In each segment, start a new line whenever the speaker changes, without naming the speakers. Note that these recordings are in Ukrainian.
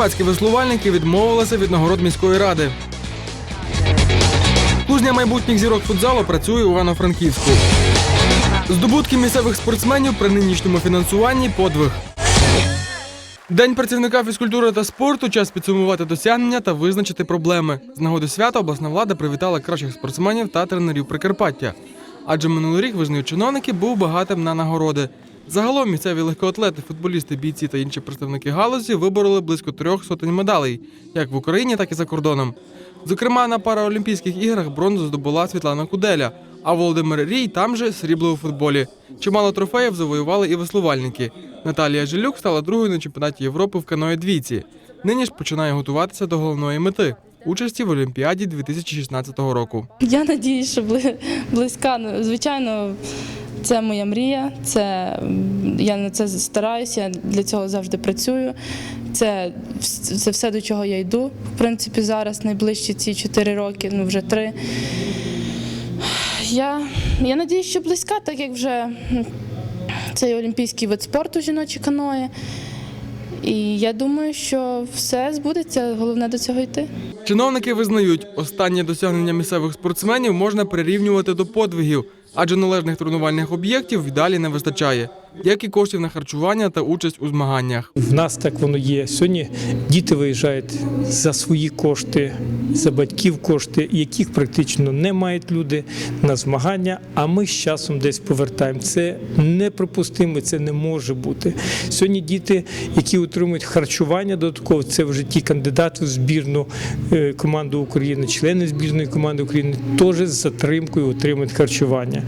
Прикарпатські веслувальники відмовилися від нагород міської ради. Кузня майбутніх зірок футзалу працює у Івано-Франківську. Здобутки місцевих спортсменів при нинішньому фінансуванні подвиг. День працівника фізкультури та спорту час підсумувати досягнення та визначити проблеми. З нагоди свята обласна влада привітала кращих спортсменів та тренерів Прикарпаття. Адже минулий рік визнають чиновники був багатим на нагороди. Загалом місцеві легкоатлети, футболісти, бійці та інші представники галузі вибороли близько трьох сотень медалей, як в Україні, так і за кордоном. Зокрема, на Параолімпійських іграх бронзу здобула Світлана Куделя, а Володимир Рій там же срібло у футболі. Чимало трофеїв завоювали і веслувальники. Наталія Жилюк стала другою на чемпіонаті Європи в каної двійці. Нині ж починає готуватися до головної мети участі в Олімпіаді 2016 року.
Я надіюсь, що бли- близька. Ну, Звичайно, це моя мрія. Це я на це стараюся, для цього завжди працюю. Це, це все, до чого я йду. В принципі, зараз найближчі ці 4 роки, ну вже 3. Я, я надіюсь, що близька, так як вже м, це і олімпійський вид спорту жіночі каної. І я думаю, що все збудеться, головне до цього йти.
Чиновники визнають, останнє досягнення місцевих спортсменів можна прирівнювати до подвигів, адже належних тренувальних об'єктів далі не вистачає, як і коштів на харчування та участь у змаганнях.
В нас так воно є. Сьогодні діти виїжджають за свої кошти, за батьків кошти, яких практично не мають люди на змагання. А ми з часом десь повертаємо. Це неприпустимо, це не може бути. Сьогодні діти, які отримують харчування додатково, це вже ті кандидати в збірну е, команду України, члени збірної команди України, теж з затримкою отримують харчування.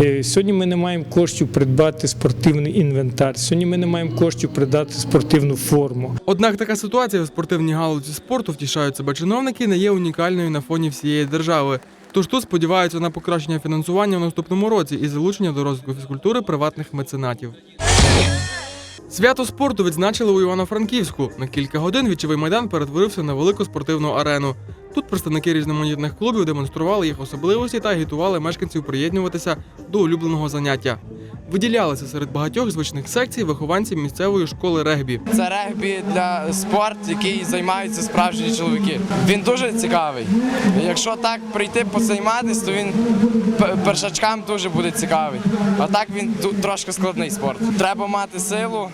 Е, Сьогодні ми не маємо коштів придбати спортивний інвентар. Сьогодні ми не маємо коштів придбати спортивну форму.
Однак така ситуація в спортивній галузі спорту втішають себе чиновники, не є унікальною на фоні всієї держави. Тож тут сподіваються на покращення фінансування в наступному році і залучення до розвитку фізкультури приватних меценатів. Свято спорту відзначили у Івано-Франківську. На кілька годин вічовий майдан перетворився на велику спортивну арену. Тут представники різноманітних клубів демонстрували їх особливості та агітували мешканців приєднуватися до улюбленого заняття. Виділялися серед багатьох звичних секцій вихованці місцевої школи регбі.
Це регбі для спорт, який займаються справжні чоловіки. Він дуже цікавий. Якщо так прийти позайматися, то він першачкам дуже буде цікавий. А так він трошки складний спорт. Треба мати силу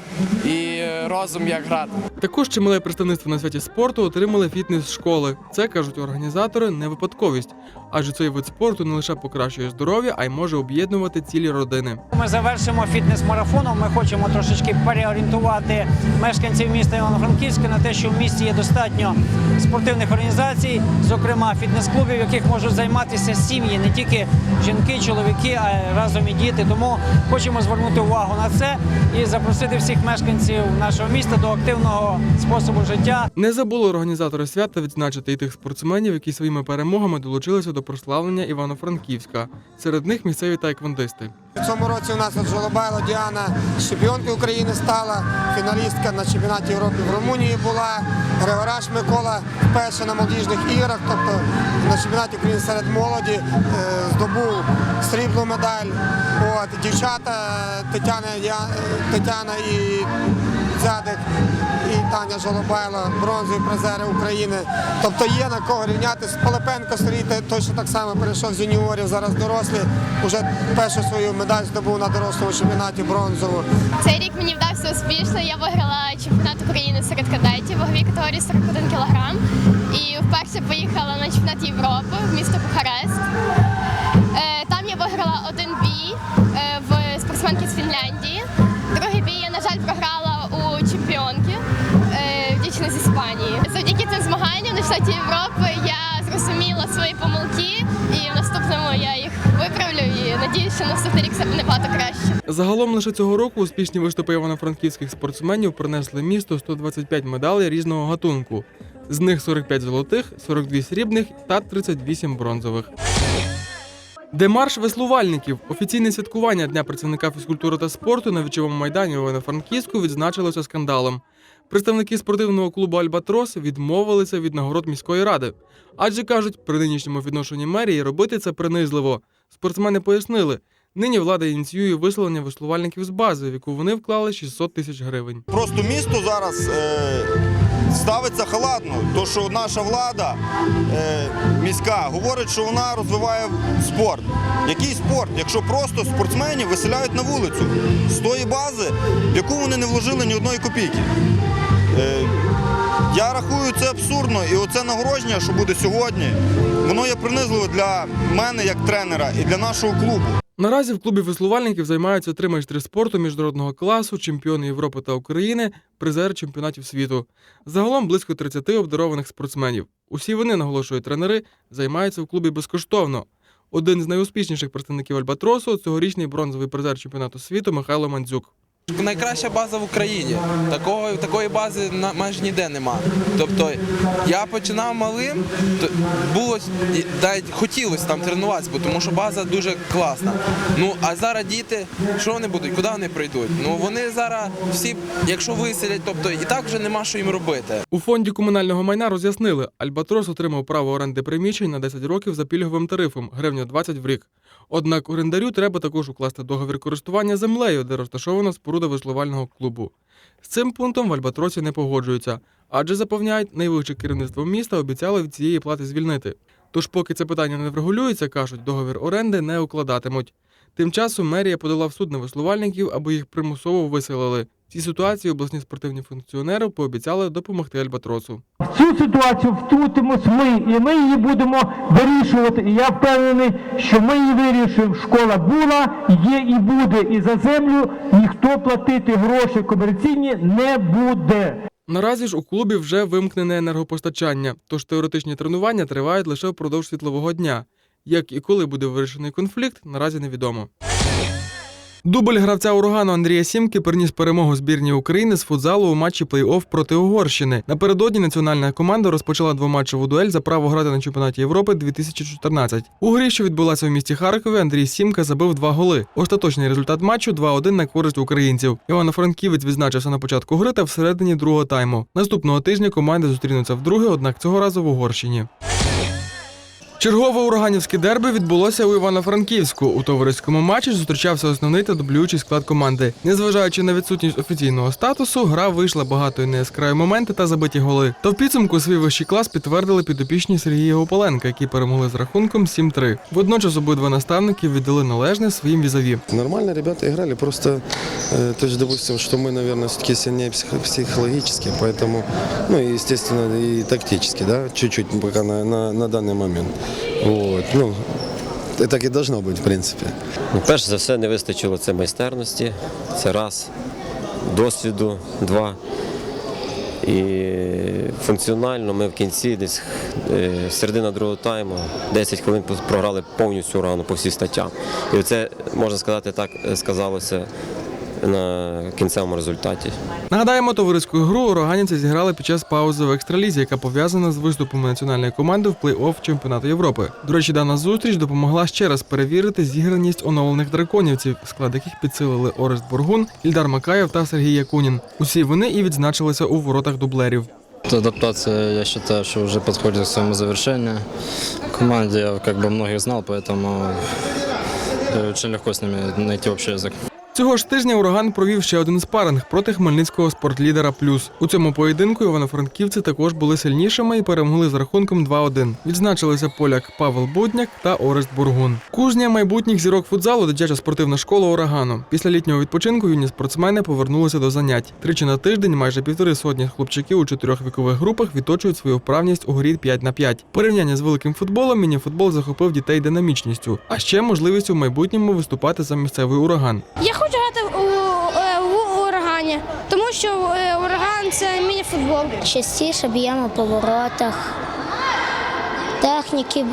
і розум, як грати.
Також чимале представництво на святі спорту отримали фітнес-школи. Це кажуть організатори, не випадковість, адже цей вид спорту не лише покращує здоров'я, а й може об'єднувати цілі родини.
Ми завершимо фітнес-марафоном. Ми хочемо трошечки переорієнтувати мешканців міста Івано-Франківська на те, що в місті є достатньо спортивних організацій, зокрема фітнес-клубів, яких можуть займатися сім'ї, не тільки жінки, чоловіки, а й разом і діти. Тому хочемо звернути увагу на це і запросити всіх мешканців нашого міста до активного способу життя.
Не забули організатори свята відзначити і тих спортсменів, які своїми перемогами долучилися до прославлення Івано-Франківська. Серед них місцеві таеквондисти.
В цьому році у нас Жолобайло Діана чемпіонкою України стала, фіналістка на чемпіонаті Європи в Румунії була. Григораш Микола вперше на молодіжних іграх, тобто на чемпіонаті України серед молоді е, здобув срібну медаль. От, дівчата Тетяна, Тетяна і Дзядик і Таня Жолобайло, бронзові призери України. Тобто є на кого рівнятися. Полипенко Сергій точно так само перейшов з юніорів, зараз дорослі. Уже першу свою медаль здобув на дорослому чемпіонаті бронзову.
Цей рік мені вдався успішно. Я виграла чемпіонат України серед кадетів ваговій категорії 41 кг. І вперше поїхала на чемпіонат Європи в місто Бухарест. Е, Там я виграла один бій е, в спортсменки з Фінляндії. Чемпіонаті Європи я зрозуміла свої помилки, і в наступному я їх виправлю. І надіюся, що наступний рік все буде набагато краще.
Загалом лише цього року успішні виступи івано-франківських спортсменів принесли місту 125 медалей різного гатунку. З них 45 золотих, 42 срібних та 38 бронзових. Демарш веслувальників. Офіційне святкування Дня працівника фізкультури та спорту на вічовому майдані у Івано-Франківську відзначилося скандалом. Представники спортивного клубу Альбатрос відмовилися від нагород міської ради. Адже кажуть, при нинішньому відношенні мерії робити це принизливо. Спортсмени пояснили, нині влада ініціює виселення веслувальників з бази, в яку вони вклали 600 тисяч гривень.
Просто місто зараз е, ставиться халатно. То, що наша влада е, міська говорить, що вона розвиває спорт. Який спорт, якщо просто спортсменів виселяють на вулицю з тої бази, в яку вони не вложили ні одної копійки. Е, я рахую це абсурдно, і оце нагородження, що буде сьогодні, воно є принизливо для мене як тренера і для нашого клубу.
Наразі в клубі веслувальників займаються три майстри спорту міжнародного класу, чемпіони Європи та України, призери чемпіонатів світу. Загалом близько 30 обдарованих спортсменів. Усі вони, наголошують тренери, займаються в клубі безкоштовно. Один з найуспішніших представників Альбатросу цьогорічний бронзовий призер чемпіонату світу Михайло Мандзюк.
Найкраща база в Україні. Такого, такої бази на- майже ніде нема. Тобто я починав малим, то було навіть хотілося там тренуватися, тому що база дуже класна. Ну а зараз діти, що вони будуть, куди вони прийдуть? Ну вони зараз всі, якщо виселять, тобто і так вже нема що їм робити.
У фонді комунального майна роз'яснили, Альбатрос отримав право оренди приміщень на 10 років за пільговим тарифом гривня 20 в рік. Однак орендарю треба також укласти договір користування землею, де розташовано розташована споруда клубу. З цим пунктом в Альбатросі не погоджуються, адже запевняють, найвище керівництво міста обіцяло від цієї плати звільнити. Тож, поки це питання не врегулюється, кажуть, договір оренди не укладатимуть. Тим часом мерія подала в суд на веслувальників, аби їх примусово виселили. Цій ситуації обласні спортивні функціонери пообіцяли допомогти Альбатросу.
Цю ситуацію втрутимось ми, і ми її будемо вирішувати. І я впевнений, що ми її вирішуємо. Школа була, є і буде. І за землю ніхто платити гроші комерційні не буде.
Наразі ж у клубі вже вимкнене енергопостачання, тож теоретичні тренування тривають лише впродовж світлового дня. Як і коли буде вирішений конфлікт, наразі невідомо. Дубль гравця урагану Андрія Сімки приніс перемогу збірній України з футзалу у матчі плей-офф проти Угорщини. Напередодні національна команда розпочала двоматчеву дуель за право грати на чемпіонаті Європи 2014. У грі, що відбулася в місті Харкові, Андрій Сімка забив два голи. Остаточний результат матчу 2-1 на користь українців. Івано-Франківець відзначився на початку гри та всередині другого тайму. Наступного тижня команди зустрінуться вдруге, однак цього разу в Угорщині. Чергове ураганівське дерби відбулося у Івано-Франківську. У товариському матчі зустрічався основний та дублюючий склад команди. Незважаючи на відсутність офіційного статусу, гра вийшла багато і неяскраві моменти та забиті голи. То в підсумку свій вищий клас підтвердили підопічні Сергія Гополенка, які перемогли з рахунком 7-3. Водночас обидва наставники віддали належне своїм візаві.
Нормально ребята играли, просто, э, то есть, допустим, что мы, наверное, все-таки сильнее психо- психологически, поэтому, ну, и, естественно, и тактически, да, чуть-чуть пока на, на, на данный момент. Вот, ну, так и должно быть, в принципе.
Ну, перш за все, не вистачило це майстерності, це раз, досвіду, два. І функціонально ми в кінці, десь е, середина другого тайму, 10 хвилин програли повністю рану по всім статтям. І це, можна сказати, так е, сказалося на кінцевому результаті.
Нагадаємо, товариську гру ураганівці зіграли під час паузи в екстралізі, яка пов'язана з виступами національної команди в плей-офф чемпіонату Європи. До речі, дана зустріч допомогла ще раз перевірити зіграність оновлених драконівців, склад яких підсилили Орест Бургун, Ільдар Макаєв та Сергій Якунін. Усі вони і відзначилися у воротах дублерів.
Адаптация, я считаю, что уже подходит к своему завершению. В команде я как бы многих знал, поэтому э, очень легко с ними найти общий язык.
Цього ж тижня ураган провів ще один спаринг проти хмельницького спортлідера Плюс. У цьому поєдинку івано-франківці також були сильнішими і перемогли з рахунком 2-1. Відзначилися поляк Павел Будняк та Орест Бургун. Кузня майбутніх зірок футзалу дитяча спортивна школа урагану. Після літнього відпочинку юні спортсмени повернулися до занять. Тричі на тиждень майже півтори сотні хлопчиків у чотирьох вікових групах відточують свою вправність у грі 5 на 5. Порівняння з великим футболом мініфутбол захопив дітей динамічністю, а ще можливістю в майбутньому виступати за місцевий ураган.
Я хочу грати у, у, в урагані, тому що е, ураган це міні-футбол.
Частіше б'ємо по воротах. Техніки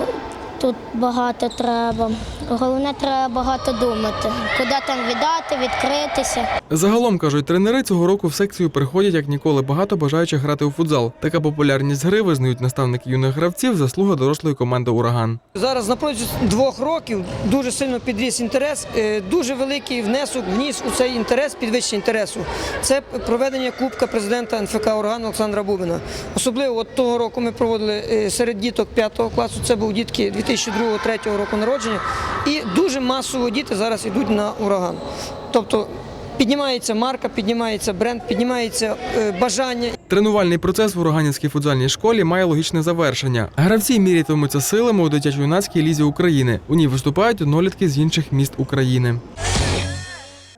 тут багато треба. Головне, треба багато думати, куди там віддати, відкритися.
Загалом кажуть тренери, цього року в секцію приходять як ніколи багато бажаючих грати у футзал. Така популярність гри визнають наставники юних гравців, заслуга дорослої команди Ураган.
Зараз на протязі двох років дуже сильно підріс інтерес, е, дуже великий внесок вніс у цей інтерес, підвищення інтересу. Це проведення Кубка президента НФК «Ураган» Олександра Бубина. Особливо от того року ми проводили е, серед діток 5 класу, це був дітки 2002-2003 року народження. І дуже масово діти зараз йдуть на ураган. Тобто піднімається марка, піднімається бренд, піднімається е, бажання.
Тренувальний процес в Ураганівській футзальній школі має логічне завершення. Гравці мірятимуться силами у дитячо-юнацькій лізі України. У ній виступають однолітки з інших міст України.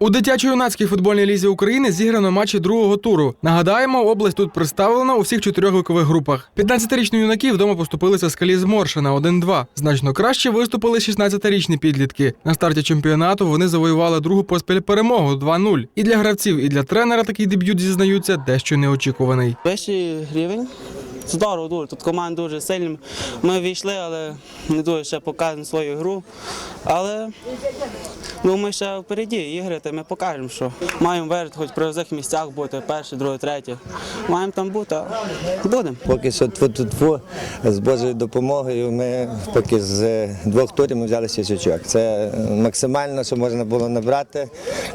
У дитячо-юнацькій футбольній лізі України зіграно матчі другого туру. Нагадаємо, область тут представлена у всіх чотирьох вікових групах. 15-річні юнаки вдома поступилися скалі з Моршина 1-2. Значно краще виступили 16-річні підлітки. На старті чемпіонату вони завоювали другу поспіль перемогу 2-0. І для гравців, і для тренера такий дебют зізнаються дещо неочікуваний.
Вищий рівень. Здорово дуже. Тут команда дуже сильна. Ми війшли, але не дуже ще показуємо свою гру. Але ну, ми ще впереді ігри, то ми покажемо, що маємо вирити, хоч при всіх місцях бути, перше, друге, третє. Маємо там бути, а будемо.
Поки що тфу-тфу-тфу, з Божою допомогою ми поки з двох турів ми взяли шість очок. Це максимально, що можна було набрати.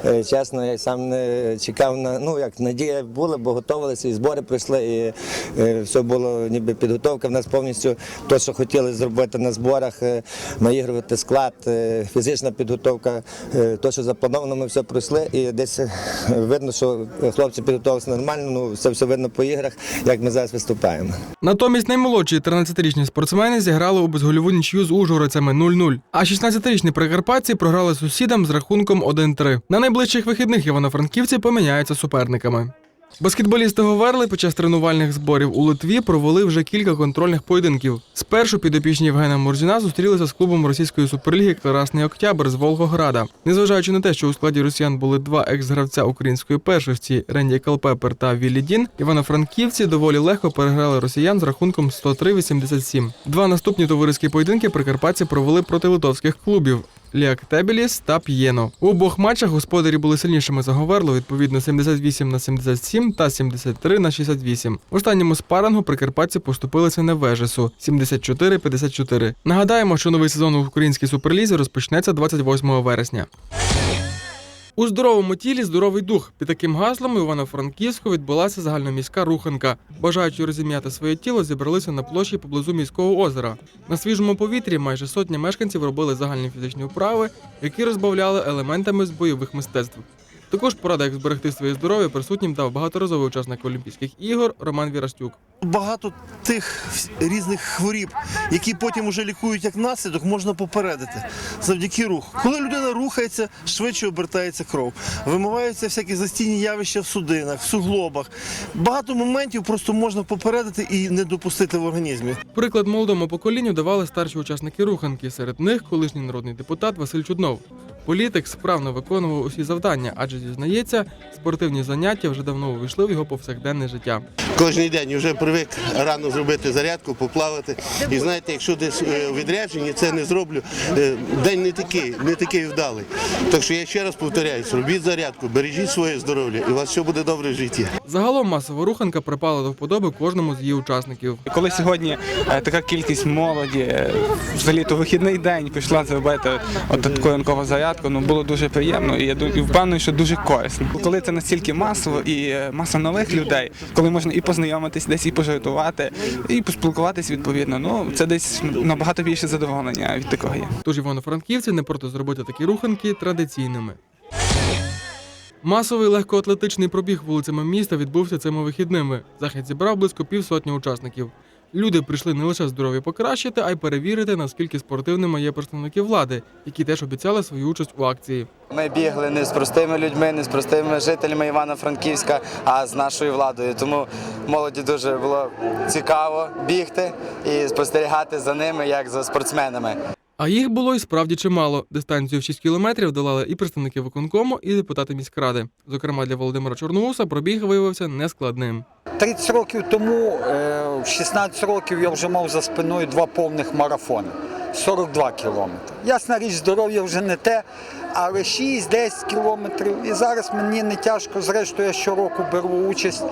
Е, Чесно, я сам не чекав на ну як надія була, бо готувалися, і збори пройшли, і е, все було ніби підготовка. В нас повністю те, що хотіли зробити на зборах, е, наігрувати склад, е, фізична підготовка, е, те, що заплановано, ми все пройшли. І десь видно, що хлопці підготувалися нормально. Ну це все видно по іграх, як ми зараз виступаємо.
Натомість наймолодші 13-річні спортсмени зіграли у безгольову нічю з ужгородцями 0-0. А 16-річні прикарпатці програли сусідам з рахунком 1-3. На найближчих вихідних івано-франківці поміняються суперниками. Баскетболісти Говерли під час тренувальних зборів у Литві провели вже кілька контрольних поєдинків. Спершу підопічні Євгена Мурзіна зустрілися з клубом російської суперліги Красний Октябрь з Волгограда. Незважаючи на те, що у складі росіян були два екс-гравця української першості Ренді Калпепер та Віллі Дін, івано-франківці доволі легко переграли росіян з рахунком 103-87. Два наступні товариські поєдинки прикарпатці провели проти литовських клубів. Ліактебіліс та П'єно. У обох матчах господарі були сильнішими за Говерло, відповідно 78 на 77 та 73 на 68. В останньому спарингу прикарпатці поступилися на Вежесу 74-54. Нагадаємо, що новий сезон у українській суперлізі розпочнеться 28 вересня. У здоровому тілі здоровий дух. Під таким гаслом Івано-Франківську відбулася загальноміська руханка. Бажаючи розім'яти своє тіло, зібралися на площі поблизу міського озера. На свіжому повітрі майже сотня мешканців робили загальні фізичні вправи, які розбавляли елементами з бойових мистецтв. Також порада, як зберегти своє здоров'я, присутнім дав багаторазовий учасник Олімпійських ігор Роман Вірастюк.
Багато тих різних хворіб, які потім уже лікують як наслідок, можна попередити завдяки руху. Коли людина рухається, швидше обертається кров. Вимиваються всякі застійні явища в судинах, в суглобах. Багато моментів просто можна попередити і не допустити в організмі.
Приклад молодому поколінню давали старші учасники руханки. Серед них колишній народний депутат Василь Чуднов. Політик справно виконував усі завдання, адже зізнається, спортивні заняття вже давно увійшли в його повсякденне життя.
Кожен день вже привик рано зробити зарядку, поплавати. І знаєте, якщо десь е, у відрядженні це не зроблю, е, день не такий, не такий вдалий. Так що я ще раз повторяюсь, робіть зарядку, бережіть своє здоров'я, і у вас все буде добре в житті.
Загалом масова руханка припала до вподоби кожному з її учасників.
Коли сьогодні е, така кількість молоді, взагалі то вихідний день пішла зробити от таку ранкову зарядку, ну було дуже приємно і я впевнений, що дуже корисно. Коли це настільки масово і маса нових людей, коли можна і познайомитись, десь і пожартувати, і поспілкуватись відповідно. Ну це десь набагато більше задоволення від такого є.
Тож івано-франківці не проти зробити такі руханки традиційними. Масовий легкоатлетичний пробіг вулицями міста відбувся цими вихідними. Захід зібрав близько півсотні учасників. Люди прийшли не лише здоров'я покращити, а й перевірити, наскільки спортивними є представники влади, які теж обіцяли свою участь у акції.
Ми бігли не з простими людьми, не з простими жителями Івано-Франківська, а з нашою владою. Тому молоді дуже було цікаво бігти і спостерігати за ними, як за спортсменами.
А їх було і справді чимало. Дистанцію в 6 кілометрів долали і представники виконкому, і депутати міськради. Зокрема, для Володимира Чорноуса пробіг виявився нескладним.
30 років тому, е, в 16 років я вже мав за спиною два повних марафони. 42 кілометри. Ясна річ, здоров'я вже не те, але 6-10 кілометрів. І зараз мені не тяжко. Зрештою, я щороку беру участь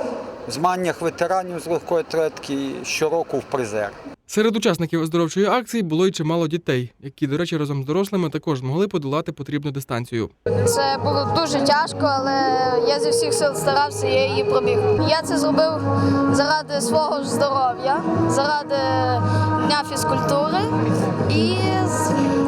в змаганнях ветеранів з легкої атлетики, і щороку в призер.
Серед учасників оздоровчої акції було й чимало дітей, які, до речі, разом з дорослими також змогли подолати потрібну дистанцію.
Це було дуже тяжко, але я зі всіх сил старався, я її пробіг. Я це зробив заради свого ж здоров'я, заради дня фізкультури і,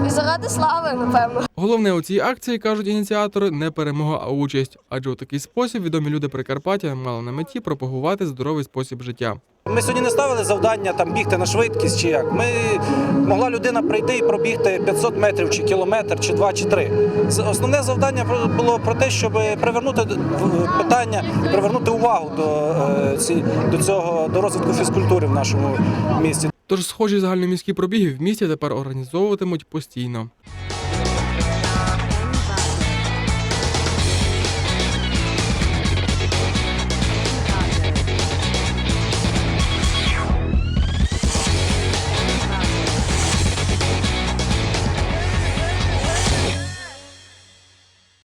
і заради слави, напевно.
Головне у цій акції кажуть ініціатори не перемога, а участь. Адже у такий спосіб відомі люди Прикарпаття мали на меті пропагувати здоровий спосіб життя.
Ми сьогодні не ставили завдання там бігти на швидкість чи як. Ми могла людина прийти і пробігти 500 метрів чи кілометр, чи два, чи три. Основне завдання було про те, щоб привернути питання привернути увагу до, е, до цього до розвитку фізкультури в нашому місті.
Тож схожі загальноміські пробіги в місті тепер організовуватимуть постійно.